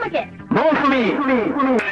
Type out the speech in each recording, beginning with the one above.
আমাকে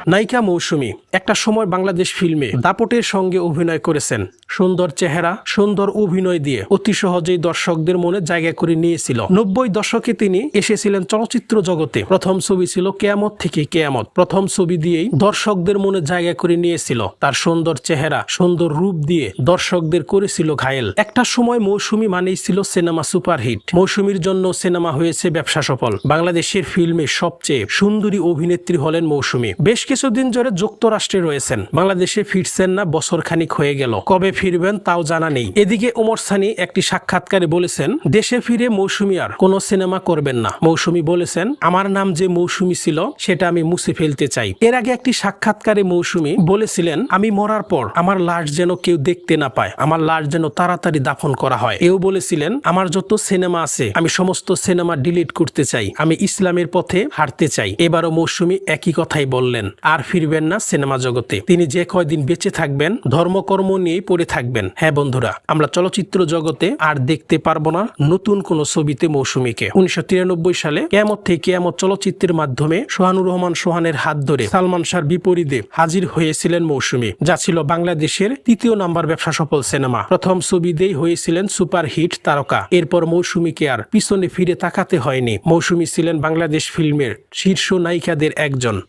নায়িকা মৌসুমী, একটা সময় বাংলাদেশ ফিল্মে দাপটের সঙ্গে অভিনয় করেছেন। সুন্দর চেহারা, সুন্দর অভিনয় দিয়ে অতি সহজেই দর্শকদের মনে জায়গা করে নিয়েছিল। নব্বই দশকে তিনি এসেছিলেন চলচ্চিত্র জগতে। প্রথম ছবি ছিল কেয়ামত থেকে কেয়ামত। প্রথম ছবি দিয়েই দর্শকদের মনে জায়গা করে নিয়েছিল। তার সুন্দর চেহারা, সুন্দর রূপ দিয়ে দর্শকদের করেছিল ঘায়েল। একটা সময় মৌসুমী মানেই ছিল সিনেমা সুপারহিট। মৌসুমীর জন্য সিনেমা হয়েছে ব্যবসা সফল। বাংলাদেশের ফিল্মে সবচেয়ে সুন্দরী অভিনেত্রী হলেন মৌসুমী। বেশ কিছুদিন ধরে যুক্তরাষ্ট্রে রয়েছেন। বাংলাদেশে ফিরছেন না বছর খানিক হয়ে গেল। কবে ফিরবেন তাও জানা নেই। এদিকে ওমর সানি একটি সাক্ষাৎকারে বলেছেন, দেশে ফিরে মৌসুমী আর কোনো সিনেমা করবেন না। মৌসুমী বলেছেন, আমার নাম যে মৌসুমী ছিল, সেটা আমি মুছে ফেলতে চাই। এর আগে একটি সাক্ষাৎকারে মৌসুমী বলেছিলেন, আমি মরার পর আমার লাশ যেন কেউ দেখতে না পায়। আমার লাশ যেন তাড়াতাড়ি দাফন করা হয়। এও বলেছিলেন, আমার যত সিনেমা আছে, আমি সমস্ত সিনেমা ডিলিট করতে চাই। আমি ইসলামের পথে হাঁটতে চাই। এবারও মৌসুমী একই কথাই বললেন, আর ফিরবেন না সিনেমা জগতে। তিনি যে কয়দিন বেঁচে থাকবেন, ধর্মকর্ম নিয়েই পড়ে থাকবেন। হ্যাঁ বন্ধুরা, আমরা চলচ্চিত্র জগতে আর দেখতে পারব না নতুন কোন ছবিতে মৌসুমীকে। উনিশশো তিরানব্বই সালে কেয়ামত থেকে কেয়ামত চলচ্চিত্রের মাধ্যমে সোহানুর রহমান সোহানের হাত ধরে সালমান শাহর বিপরীতে হাজির হয়েছিলেন মৌসুমী, যা ছিল বাংলাদেশের তৃতীয় নাম্বার ব্যবসা সফল সিনেমা। প্রথম ছবিতেই হয়েছিলেন সুপার হিট তারকা। এরপর মৌসুমীকে আর পিছনে ফিরে তাকাতে হয়নি। মৌসুমী ছিলেন বাংলাদেশ ফিল্মের শীর্ষ নায়িকাদের একজন।